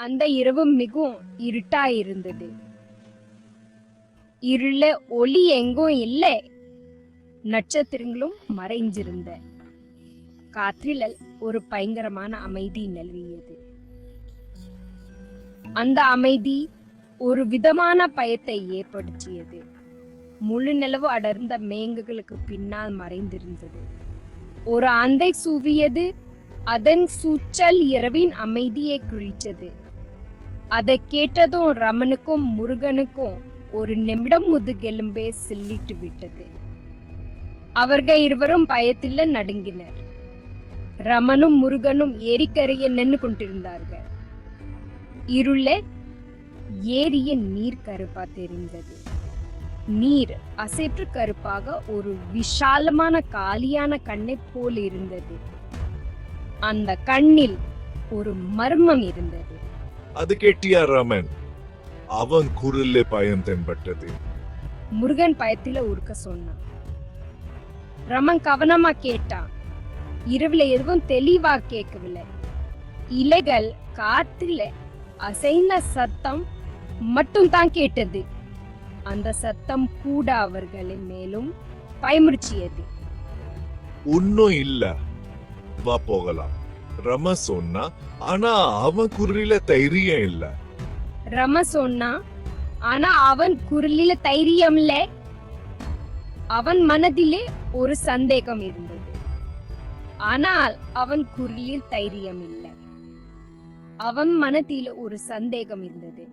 அந்த இரவு மிகவும் இருட்டா இருந்தது இருள ஒளி எங்கும் இல்லை. நட்சத்திரங்களும் மறைஞ்சிருந்த காற்றில் ஒரு பயங்கரமான அமைதி நிலவியது. அந்த அமைதி ஒரு விதமான பயத்தை ஏற்படுத்தியது. முழு நிலவு அடர்ந்த மேங்குகளுக்கு பின்னால் மறைந்திருந்தது. ஒரு அந்தை சூவியது அதன் சூச்சல் இரவின் அமைதியை குறித்தது. அதை கேட்டதும் ரமனுக்கும் முருகனுக்கும் ஒரு நிமிடம் முதுகெலும்பே சில்லிட்டு விட்டது. அவர்கள் இருவரும் பயத்தில் நடுங்கினர். ரமனும் முருகனும் ஏரிக்கரையை நின்று கொண்டிருந்தார்கள். இருளே ஏரியின் நீர் கருப்பா தெரிந்தது. நீர் அசைற்று கருப்பாக ஒரு விஷாலமான காலியான கண்ணை போல் இருந்தது. அந்த கண்ணில் ஒரு மர்மம் இருந்தது. அது கேட்டியா ராமன். அவன் குரல்ல பயம் தென்பட்டது. முருகன் பயத்துல உருக்க சொன்னான். ரமன் கவனமா கேட்டான். இரவுல எதுவும் தெளிவா கேட்கவில்லை. இலைகள் காத்துல அசைந்த சத்தம் மட்டும் தான் கேட்டது. அந்த சத்தம் கூட அவர்களை மேலும் பயமுறுத்தியது. ஒன்னும் இல்ல. வா போகலாம். ரம சொன்னா ஆனா அவன் குரலில தைரியம் இல்ல. ரம சொன்னா ஆனா அவன் குரலில தைரியம் இல்ல. அவன் மனதிலே ஒரு சந்தேகம் இருந்தது. ஆனால் அவன் குரலில் தைரியம் இல்லை. அவன் மனதில் ஒரு சந்தேகம் இருந்தது.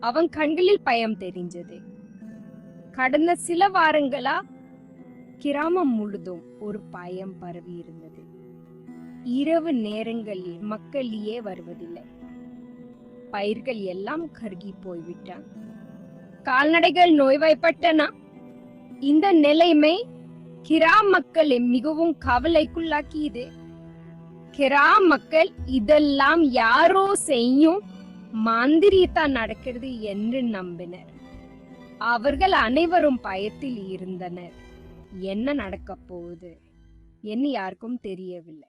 அவன் கண்களில் பயம் தெரிஞ்சது. கடந்த சில வாரங்களா கிராமம் முழுதும் ஒரு பயம் பரவி இருந்தது. இரவு நேரங்களில் மக்களியே வருவதில்லை. பயிர்கள் எல்லாம் கருகி போய்விட்டான். கால்நடைகள் நோய்வாய்ப்பட்டன. இந்த நிலைமை கிரா மக்களை மிகவும் கவலைக்குள்ளாக்கியது. கிரா மக்கள் இதெல்லாம் யாரோ செய்யும் மாந்திரியத்தான் நடக்கிறது என்று நம்பினர். அவர்கள் அனைவரும் பயத்தில் இருந்தனர். என்ன நடக்கப் போகுது? என்று யாருக்கும் தெரியவில்லை.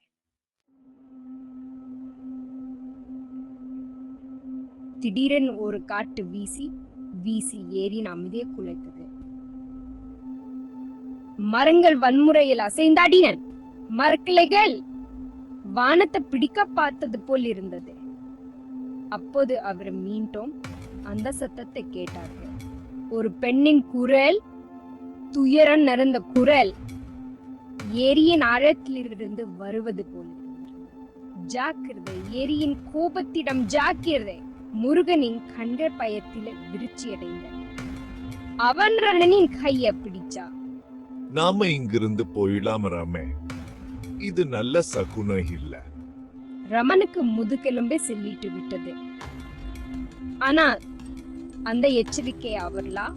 திடீரென் ஒரு காட்டு வீசி வீசி ஏரியின் அமைதியை குலைத்தது மரங்கள் வன்முறையில் அசைந்தாடின. மரக்கிளைகள் வானத்தை பிடிக்க பார்த்தது போல் இருந்தது. அப்போது அவர் மீண்டும் அந்த சத்தத்தை கேட்டார்கள். ஒரு பெண்ணின் குரல் துயரம் நிறைந்த குரல் ஏரியின் ஆழத்திலிருந்து வருவது போல. ஜாக்கிரதை ஏரியின் கோபத்திடம் ஜாக்கிரதை. முருகனின் கண்கள் பயத்தில விருச்சி அடைந்த அவன் ரணனின் கைய பிடிச்சா. நாம இங்கிருந்து போயிடலாம் ராமே. இது நல்ல சகுனம் இல்ல. ரமனுக்கு முதுகெலும்பே செல்லிட்டு விட்டது. ஆனா அந்த எச்சரிக்கை அவர்லா?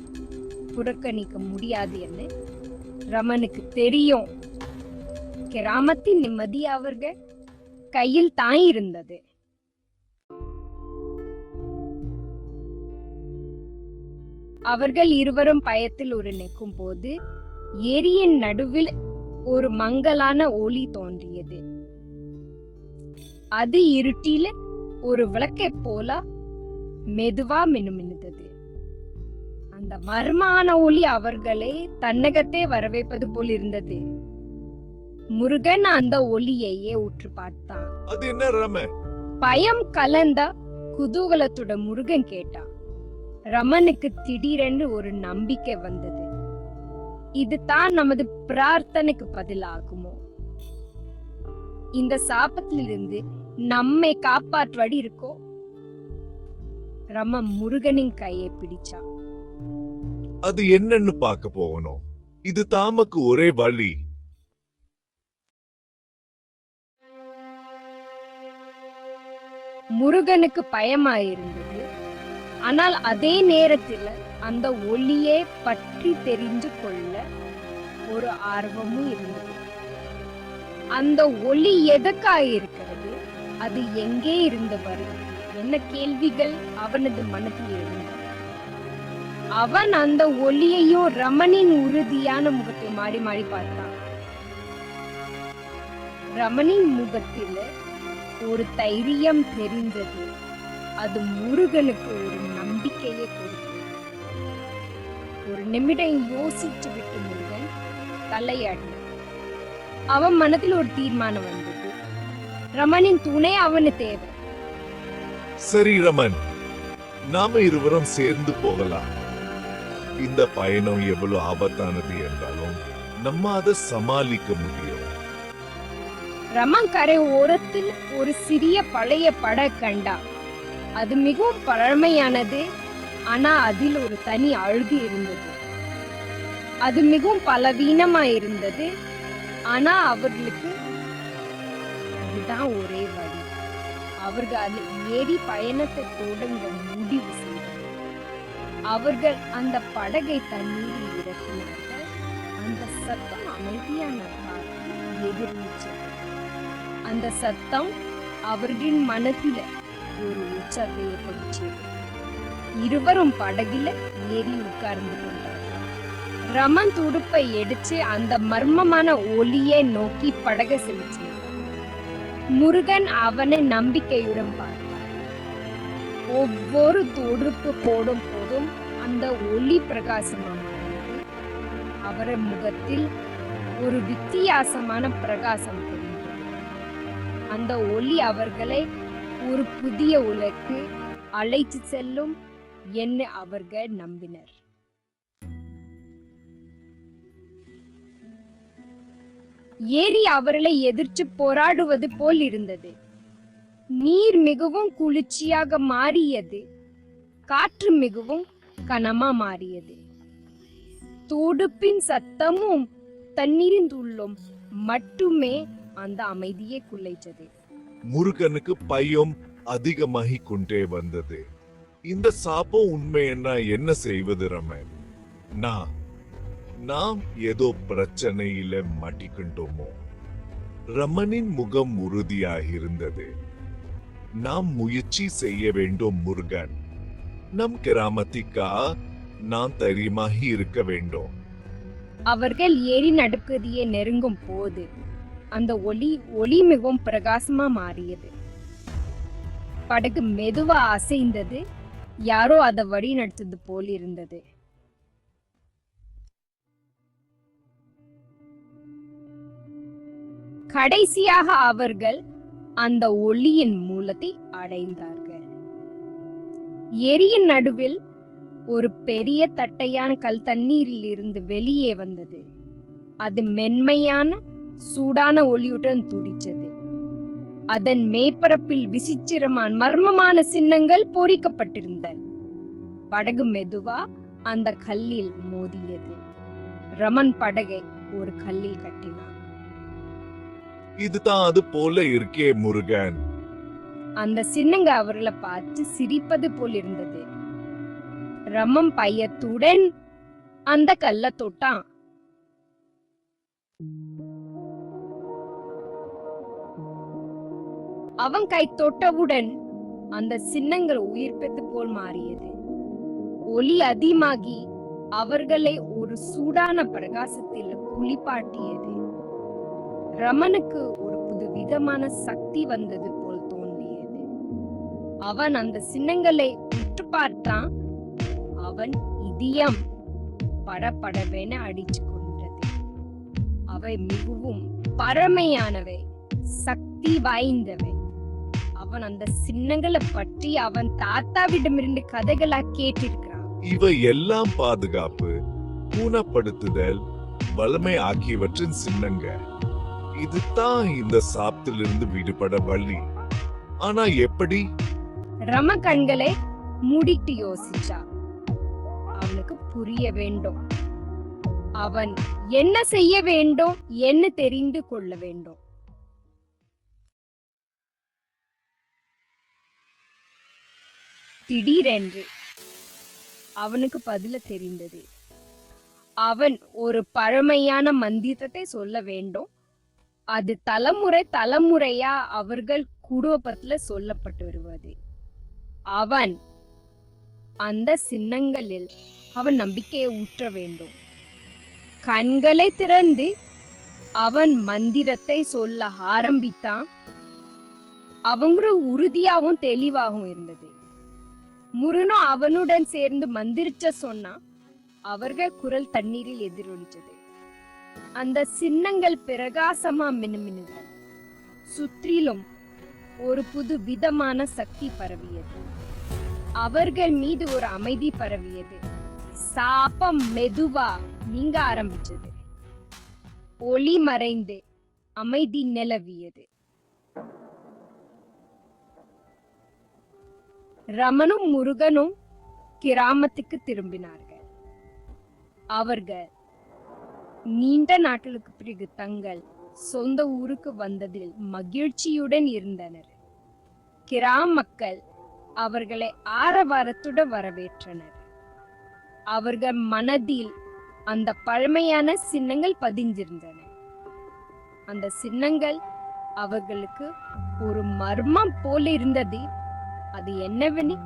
புறக்கணிக்க முடியாது என்று ரமனுக்கு தெரியும். கிராமத்தின் நிம்மதி அவர்கள் கையில் தான் இருந்தது. அவர்கள் இருவரும் பயத்தில் ஒரு நிற்கும் போது ஏரியின் நடுவில் ஒரு மங்கலான ஒளி தோன்றியது. அது இருட்டில ஒரு விளக்கை போல மெதுவா மினுமினுதது அந்த மர்மான ஒளி அவர்களை தன்னகத்தே வரவேற்பது போல் இருந்தது. முருகன் அந்த ஒளியையே உற்று பார்த்தான். அது என்ன பயம் கலந்த குதூகலத்துடன் முருகன் கேட்டான். ரமனுக்கு திடீரென்று ஒரு நம்பிக்கை வந்தது. இதுதான் நமது பிரார்த்தனைக்கு பதிலாகுமோ? இந்த சாபத்திலிருந்து நம்மை காப்பாற்றுவடி இருக்கோ? ரம முருகனின் கையை பிடிச்சான். அது என்னன்னு பார்க்க போகணும். இது தாமக்கு ஒரே வழி. முருகனுக்கு பயமாயிருந்தது. ஆனால் அதே நேரத்தில் அந்த ஒளியை பற்றி தெரிந்து கொள்ள ஒரு ஆர்வமும் இருந்தது. அந்த ஒளி எதற்காக இருக்கிறது? அது எங்கே இருந்து வரும் என்ன கேள்விகள் அவனது மனதில் இருந்தது அவன் அந்த ஒளியையும் ரமணின் உறுதியான முகத்தை மாறி மாறி பார்த்தான். ரமணின் முகத்தில் ஒரு தைரியம் தெரிந்தது. அது முருகனுக்கு ஒரு நம்பிக்கையை கொடுத்தது ஒரு நிமிடம் யோசிச்சு விட்டு முருகன் தலையாடினான். அவன் மனதில் ஒரு தீர்மானம் வந்தது. ரமணின் துணை அவனு தேவை சரி ரமன் நாம இருவரும் சேர்ந்து போகலாம். இந்த பயணம் எவ்வளவு ஆபத்தானது என்றாலும் நம்ம அதை சமாளிக்க முடியும். ரமன் கரை ஓரத்தில் ஒரு சிறிய பழைய பட கண்டா அது மிகவும் பழமையானது. ஆனா அதில் ஒரு தனி அழுகு இருந்தது. அது மிகவும் பலவீனமா இருந்தது ஆனா அவர்களுக்கு அதுதான் ஒரே வழி. அவர்கள் அதில் ஏறி பயணத்தை தொடங்க முடிவு செய்தனர். அவர்கள் அந்த படகை தண்ணீரில் இறக்கினார்கள். அந்த சத்தம் அமைதியான காற்று எதிர்நீச்சல் அந்த சத்தம் அவர்களின் மனத்தில் ஒரு உற்சாகத்தை ஏற்படுத்தியது. இருவரும் படகில ஏறி உட்கார்ந்து கொண்டார்கள். ரமன் துடுப்பை எடுத்து அந்த மர்மமான ஒலியை நோக்கி படக செலுத்தினார். முருகன் அவனை நம்பிக்கையுடன் பார்த்தார். ஒவ்வொரு துடுப்பு போடும் போதும் அந்த ஒளி பிரகாசமானது. அவர முகத்தில் ஒரு வித்தியாசமான பிரகாசம் தெரிந்தது. அந்த ஒளி அவர்களை ஒரு புதிய உலகு அழைத்து செல்லும் என்று அவர்கள் நம்பினர். ஏரி அவர்களை எதிர்த்து போராடுவது போல் இருந்தது. நீர் மிகவும் குளிர்ச்சியாக மாறியது. காற்று மிகவும் கனமா மாறியது. துடுப்பின் சத்தமும் தண்ணீரின் துள்ளும் மட்டுமே அந்த அமைதியை குலைத்தது. முருகனுக்கு பயம் அதிகமாகி கொண்டே வந்தது. இந்த சாபம் உண்மை என்ன செய்வது ரமன்? நான் நாம் ஏதோ பிரச்சனையில மாட்டிக்கிட்டோமோ? ரமனின் முகம் உறுதியாக இருந்தது நாம் முயற்சி செய்ய வேண்டும் முருகன். நம் கிராமத்திக்கா நாம் தைரியமாகி இருக்க வேண்டும். அவர்கள் ஏரி நடுப்பகுதியை நெருங்கும் போது அந்த ஒளி ஒளி மிகவும் பிரகாசமா மாறியது. படகு மெதுவா அசைந்தது. யாரோ அதை வழி நடத்தது போல் இருந்தது. கடைசியாக அவர்கள் அந்த ஒளியின் மூலத்தை அடைந்தார்கள். எரியின் நடுவில் ஒரு பெரிய தட்டையான கல் தண்ணீரில் இருந்து வெளியே வந்தது. அது மென்மையான சூடான ஒளியுடன் துடிச்சது அதன் மேற்பரப்பில் விசித்திரமான மர்மமான சின்னங்கள் பொறிக்கப்பட்டிருந்தன. படகு மெதுவா அந்த கல்லில் மோதியது. ரமன் படகை ஒரு கல்லில் கட்டினான். இதுதான் அது போல இருக்கே முருகன். அந்த சின்னங்க அவர்களை பார்த்து சிரிப்பது போல் இருந்தது. ரமம் பயத்துடன் அந்த கல்ல தொட்டான். அவன் கை தொட்டவுடன் அந்த சின்னங்கள் உயிர்ப்பது போல் மாறியது. ஒளி அதிகமாகி அவர்களை ஒரு சூடான பிரகாசத்தில் குளிப்பாட்டியது. ரமனுக்கு ஒரு புது விதமான சக்தி வந்தது போல் தோன்றியது. அவன் அந்த சின்னங்களை உற்று பார்த்தான். அவன் இதயம் படபடவென அடிச்சு கொண்டது. அவை மிகவும் பழமையானவை சக்தி வாய்ந்தவை. அவன் அந்த சின்னங்களை பற்றி அவன் தாத்தாவிடமிருந்து கதைகளா கேட்டிருக்கிறான். இவை எல்லாம் பாதுகாப்பு ஊனப்படுத்துதல் வலிமை ஆகியவற்றின் சின்னங்க இதுதான் இந்த சாப்திலிருந்து விடுபட வழி. ஆனா எப்படி? ரம கண்களை மூடிட்டு யோசிச்சா அவனுக்கு புரிய வேண்டும். அவன் என்ன செய்ய வேண்டும்? என்ன தெரிந்து கொள்ள வேண்டும்? திடீரென்று அவனுக்கு பதில தெரிந்தது. அவன் ஒரு பழமையான மந்திரத்தை சொல்ல வேண்டும். அது தலைமுறை தலைமுறையா அவர்கள் குடும்பத்துல சொல்லப்பட்டு வருவது. அவன் அந்த சின்னங்களில் அவன் நம்பிக்கையை ஊற்ற வேண்டும். கண்களை திறந்து அவன் மந்திரத்தை சொல்ல ஆரம்பித்தான். அவங்க உறுதியாகவும் தெளிவாகவும் இருந்தது. முருனும் அவனுடன் சேர்ந்து மந்திரிச்ச சொன்னா அவர்கள் குரல் தண்ணீரில் எதிரொலிச்சது அந்த சின்னங்கள் பிரகாசமா மினுமினுது சுற்றிலும் ஒரு புது விதமான சக்தி பரவியது. அவர்கள் மீது ஒரு அமைதி பரவியது. சாபம் மெதுவா நீங்க ஆரம்பிச்சது. ஒளி மறைந்து அமைதி நிலவியது. ரமனும் முருகனும் கிராமத்துக்கு திரும்பினார்கள். அவர்கள் நீண்ட நாட்களுக்கு பிறகு தங்கள் சொந்த ஊருக்கு வந்ததில் மகிழ்ச்சியுடன் இருந்தனர். கிராம மக்கள் அவர்களை ஆரவாரத்துடன் வரவேற்றனர். அவர்கள் மனதில் அந்த பழமையான சின்னங்கள் பதிஞ்சிருந்தன. அந்த சின்னங்கள் அவர்களுக்கு ஒரு மர்மம் போல இருந்தது. அது என்னவென்னு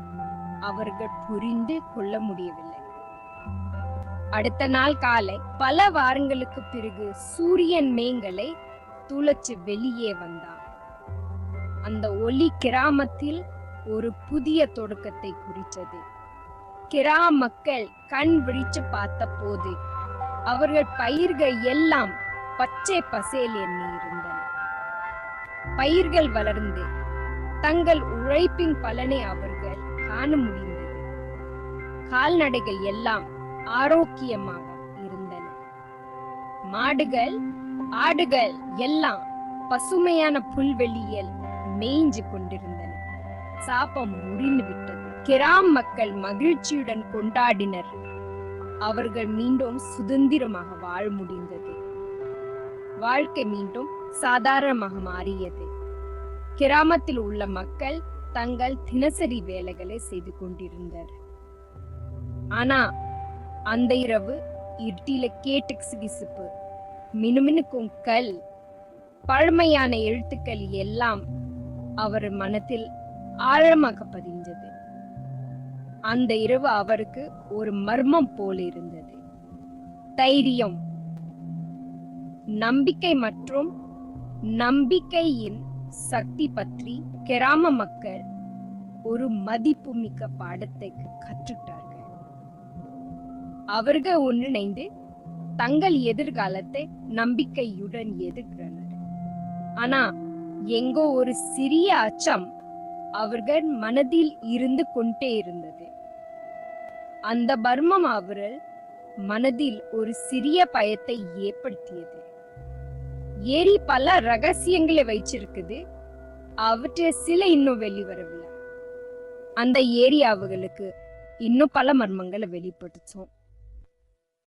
அவர்கள் புரிந்து கொள்ள முடியவில்லை. அடுத்த நாள் காலை பல வாரங்களுக்கு பிறகு சூரியன் மேங்களை துளைச்சு வெளியே வந்தான். அந்த ஒளி கிராமத்தில் ஒரு புதிய தொடக்கத்தை குறித்தது. கிராம மக்கள் கண் விழிச்சு பார்த்த போது அவர்கள் பயிர்கள் எல்லாம் பச்சை பசேல் எண்ணி இருந்தன. பயிர்கள் வளர்ந்து தங்கள் உழைப்பின் பலனை அவர்கள் காண முடிந்தது. கால்நடைகள் எல்லாம் ஆரோக்கியமாக இருந்தன. மாடுகள் ஆடுகள் எல்லாம் பசுமையான புல்வெளியில் மேய்ஞ்சு கொண்டிருந்தன. சாபம் முடிந்து விட்டது. கிராம் மக்கள் மகிழ்ச்சியுடன் கொண்டாடினர். அவர்கள் மீண்டும் சுதந்திரமாக வாழ முடிந்தது. வாழ்க்கை மீண்டும் சாதாரணமாக மாறியது. கிராமத்தில் உள்ள மக்கள் தங்கள் தினசரி வேலைகளை செய்து கொண்டிருந்தனர். ஆனா அந்த இரவு இருட்டில கேட்டு விசுப்பு மினுமினுக்கும் கல் பழமையான எழுத்துக்கள் எல்லாம் அவர் மனத்தில் ஆழமாக பதிந்தது. அந்த இரவு அவருக்கு ஒரு மர்மம் போல இருந்தது. தைரியம் நம்பிக்கை மற்றும் நம்பிக்கையின் சக்தி பற்றி கிராம மக்கள் ஒரு மதிப்புமிக்க பாடத்தை கற்றுட்டார்கள். அவர்கள் ஒன்றிணைந்து தங்கள் எதிர்காலத்தை நம்பிக்கையுடன் எதிர்க்கிறனர். ஆனா எங்கோ ஒரு சிறிய அச்சம் அவர்கள் மனதில் இருந்து கொண்டே இருந்தது. அந்த பர்மம் அவர்கள் மனதில் ஒரு சிறிய பயத்தை ஏற்படுத்தியது. ஏரி பல ரகசியங்களை வைச்சிருக்குது. அவற்றை சில இன்னும் வெளிவரவில்லை. அந்த ஏரி அவர்களுக்கு இன்னும் பல மர்மங்களை வெளிப்படுத்தும்.